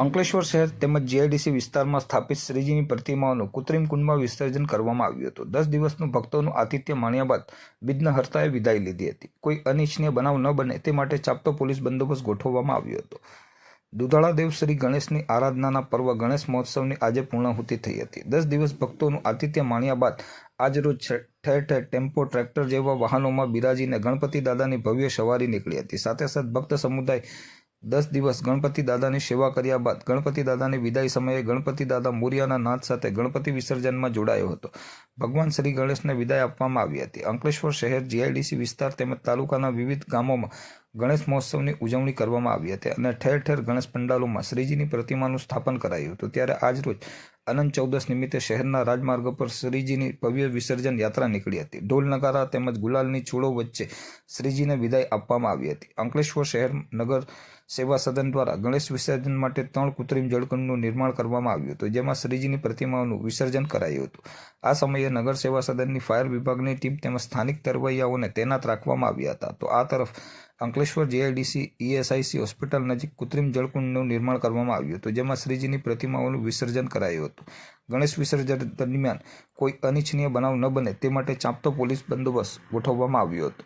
અંકલેશ્વર શહેર તેમજ જીઆઈડીસી વિસ્તારમાં સ્થાપિત શ્રીજીની પ્રતિમાઓનું કૃત્રિમ કુંડમાં વિસર્જન કરવામાં આવ્યું હતું. દસ દિવસનું ભક્તોનું આતિથ્ય માણ્યા બાદ વિઘ્નહર્તાએ વિદાય લીધી હતી. કોઈ અનિચ્છનીય બનાવ ન બને તે માટે ચાપતો પોલીસ બંદોબસ્ત ગોઠવવામાં આવ્યો હતો. દુધાળા દેવ શ્રી ગણેશની આરાધનાના પર્વ ગણેશ મહોત્સવની આજે પૂર્ણાહુતિ થઈ હતી. દસ દિવસ ભક્તોનું આતિથ્ય માણ્યા બાદ આજરોજ ઠેર ઠેર ટેમ્પો, ટ્રેક્ટર જેવા વાહનોમાં બિરાજીને ગણપતિ દાદાની ભવ્ય સવારી નીકળી હતી. સાથે સાથે ભક્ત સમુદાય દસ દિવસ ગણપતિ દાદાની સેવા કર્યા બાદ ગણપતિ દાદાની વિદાય સમયે ગણપતિ દાદા મોરિયાના નાદ સાથે ગણપતિ વિસર્જનમાં જોડાયો હતો. ભગવાન શ્રી ગણેશને વિદાય આપવામાં આવી હતી. અંકલેશ્વર શહેર જીઆઈડીસી વિસ્તાર તેમજ તાલુકાના વિવિધ ગામોમાં ગણેશ મહોત્સવની ઉજવણી કરવામાં આવી હતી અને ઠેર ઠેર ગણેશ પંડાલોમાં શ્રીજીની પ્રતિમાનું સ્થાપન કરાયું હતું. ત્યારે આજરોજ અનંત ચૌદસ નિમિત્તે શહેરના રાજમાર્ગ પર શ્રીજીની ભવ્ય વિસર્જન યાત્રા નીકળી હતી. ઢોલ નગારા તેમજ ગુલાલની છોડો વચ્ચે શ્રીજીને વિદાય આપવામાં આવી હતી. અંકલેશ્વર શહેર નગર સેવા સદન દ્વારા ગણેશ વિસર્જન માટે ત્રણ કૃત્રિમ જળકુંડનું નિર્માણ કરવામાં આવ્યું હતું, જેમાં શ્રીજીની પ્રતિમાઓનું વિસર્જન કરાયું હતું. આ સમયે નગર સેવા સદનની ફાયર વિભાગની ટીમ તેમજ સ્થાનિક તરવૈયાઓને તૈનાત રાખવામાં આવ્યા હતા. તો આ તરફ અંકલેશ્વર જીઆઈડીસી ઈએસઆઈસી હોસ્પિટલ નજીક કૃત્રિમ જળકુંડનું નિર્માણ કરવામાં આવ્યું હતું, જેમાં શ્રીજીની પ્રતિમાઓનું વિસર્જન કરાયું હતું. ગણેશ વિસર્જન દરમિયાન કોઈ અનિચ્છનીય બનાવ ન બને તે માટે ચાંપતો પોલીસ બંદોબસ્ત ગોઠવવામાં આવ્યો હતો.